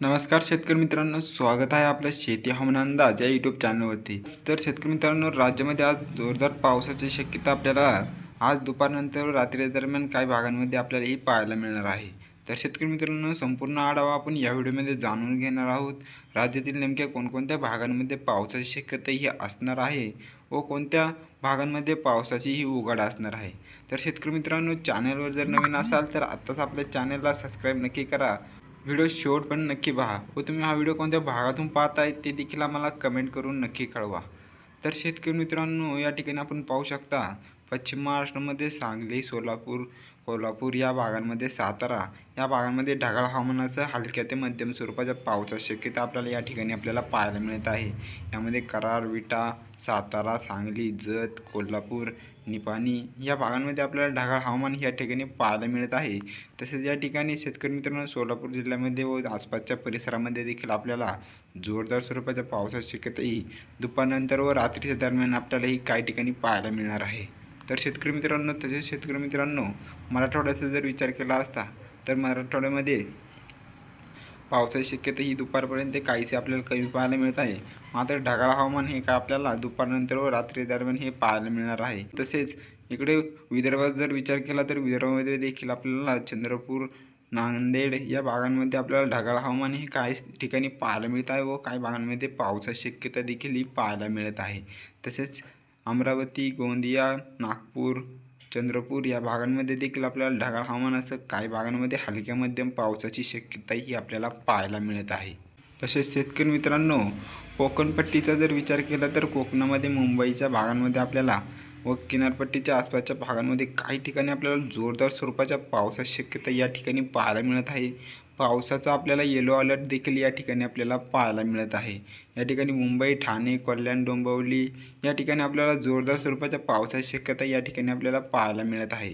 नमस्कार शेतकरी मित्रांनो स्वागत आहे आपल्या शेती हवामान अंदाज या यूट्यूब चॅनलवरती तर शेतकरी मित्रांनो राज्यामध्ये आज जोरदार पावसाची शक्यता आपल्याला आज दुपारनंतर रात्री दरम्यान काही भागांमध्ये आपल्याला ही पाहायला मिळणार आहे. तर शेतकरी मित्रांनो संपूर्ण आढावा आपण या व्हिडिओमध्ये जाणून घेणार आहोत. राज्यातील नेमक्या कोणकोणत्या भागांमध्ये पावसाची शक्यता ही असणार आहे व कोणत्या भागांमध्ये पावसाची ही उघाड असणार आहे. तर शेतकरी मित्रांनो चॅनलवर जर नवीन असाल तर आत्ताच आपल्या चॅनलला सबस्क्राईब नक्की करा व्हिडिओ शेवट पण नक्की पहा. व तुम्ही हा व्हिडिओ कोणत्या भागातून पाहत आहेत ते देखील आम्हाला कमेंट करून नक्की कळवा. तर शेतकरी मित्रांनो या ठिकाणी आपण पाहू शकता पश्चिम महाराष्ट्रामध्ये सांगली सोलापूर कोल्हापूर या भागांमध्ये सातारा या भागांमध्ये ढगाळ हवामानाचं हलक्या ते मध्यम स्वरूपाच्या पावसाची शक्यता आपल्याला या ठिकाणी आपल्याला पाहायला मिळत आहे. यामध्ये कराड विटा सातारा सांगली जत कोल्हापूर निपाणी या भागांमध्ये आपल्याला ढगाळ हवामान या ठिकाणी पाहायला मिळत आहे. तसेच या ठिकाणी शेतकरी मित्रांनो सोलापूर जिल्ह्यामध्ये व आसपासच्या परिसरामध्ये देखील आपल्याला जोरदार स्वरूपाच्या पावसाची शक्यताही दुपारनंतर व रात्रीच्या दरम्यान आपल्यालाही काही ठिकाणी पाहायला मिळणार आहे. तर शेतकरी मित्रांनो तसेच शेतकरी मित्रांनो मराठवाड्याचा जर विचार केला असता तर मराठवाड्यामध्ये पावसाची शक्यता ही दुपारपर्यंत काहीसे आपल्याला कमी पाहायला मिळत आहे. मात्र ढगाळ हवामान हे का आपल्याला दुपारनंतर व रात्री दरम्यान हे पाहायला मिळणार आहे. तसेच इकडे विदर्भात जर विचार केला तर विदर्भामध्ये देखील आपल्याला चंद्रपूर नांदेड या भागांमध्ये आपल्याला ढगाळ हवामान हे काही ठिकाणी पाहायला मिळत आहे व काही भागांमध्ये पावसाची शक्यता देखील ही पाहायला मिळत आहे. तसेच अमरावती गोंदिया नागपूर चंद्रपूर या भागांमध्ये देखील आपल्याला ढगाळ हवामानाचं काही भागांमध्ये हलक्या मध्यम पावसाची शक्यताही आपल्याला पाहायला मिळत आहे. तसेच शेतकरी मित्रांनो कोकणपट्टीचा जर विचार केला तर कोकणामध्ये मुंबईच्या भागांमध्ये आपल्याला व किनारपट्टीच्या आसपासच्या भागांमध्ये काही ठिकाणी आपल्याला जोरदार स्वरूपाच्या पावसाची शक्यता या ठिकाणी पाहायला मिळत आहे. पावसाचा आपल्याला येलो अलर्ट देखील या ठिकाणी आपल्याला पाहायला मिळत आहे. या ठिकाणी मुंबई ठाणे कल्याण डोंबिवली या ठिकाणी आपल्याला जोरदार स्वरूपाच्या पावसाची शक्यता या ठिकाणी आपल्याला पाहायला मिळत आहे.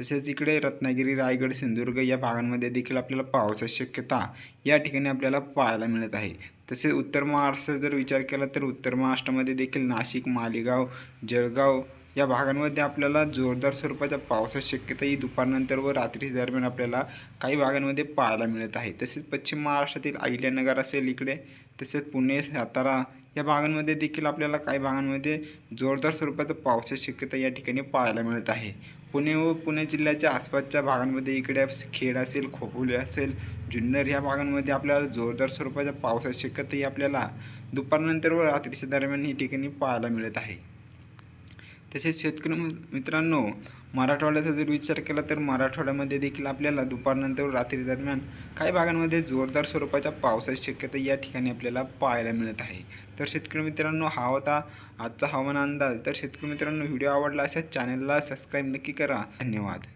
तसेच इकडे रत्नागिरी रायगड सिंधुदुर्ग या भागांमध्ये देखील आपल्याला पावसाची शक्यता या ठिकाणी आपल्याला पाहायला मिळत आहे. तसेच उत्तर महाराष्ट्राचा जर विचार केला तर उत्तर महाराष्ट्रामध्ये देखील नाशिक मालेगाव जळगाव या भागांमध्ये आपल्याला जोरदार स्वरूपाच्या पावसाची शक्यता ही दुपारनंतर व रात्री दरम्यान आपल्याला काही भागांमध्ये पाहायला मिळत आहे. तसेच पश्चिम महाराष्ट्रातील अहिल्यानगर असेल इकडे तसेच पुणे सातारा या भागांमध्ये देखील आपल्याला काही भागांमध्ये जोरदार स्वरूपात पावसाची शक्यता या ठिकाणी पाहायला मिळत आहे. पुणे व पुणे जिल्ह्याच्या आसपासच्या भागांमध्ये इकडे खेड असेल खोपोली असेल जुन्नर या भागांमध्ये आपल्याला जोरदार स्वरूपाच्या पावसाची शक्यता ही आपल्याला दुपारनंतर व रात्रीच्या दरम्यान ही ठिकाणी पाहायला मिळत आहे. तसेच शेतकरी मित्रांनो मराठवाड्याचा जर विचार केला तर मराठवाड्यामध्ये देखील आपल्याला दुपारनंतर रात्री दरम्यान काही भागांमध्ये जोरदार स्वरूपाच्या पावसाची शक्यता या ठिकाणी आपल्याला पाहायला मिळत आहे. तर शेतकरी मित्रांनो हा होता आजचा हवामान अंदाज. तर शेतकरी मित्रांनो व्हिडिओ आवडला अशा चॅनलला सबस्क्राईब नक्की करा. धन्यवाद.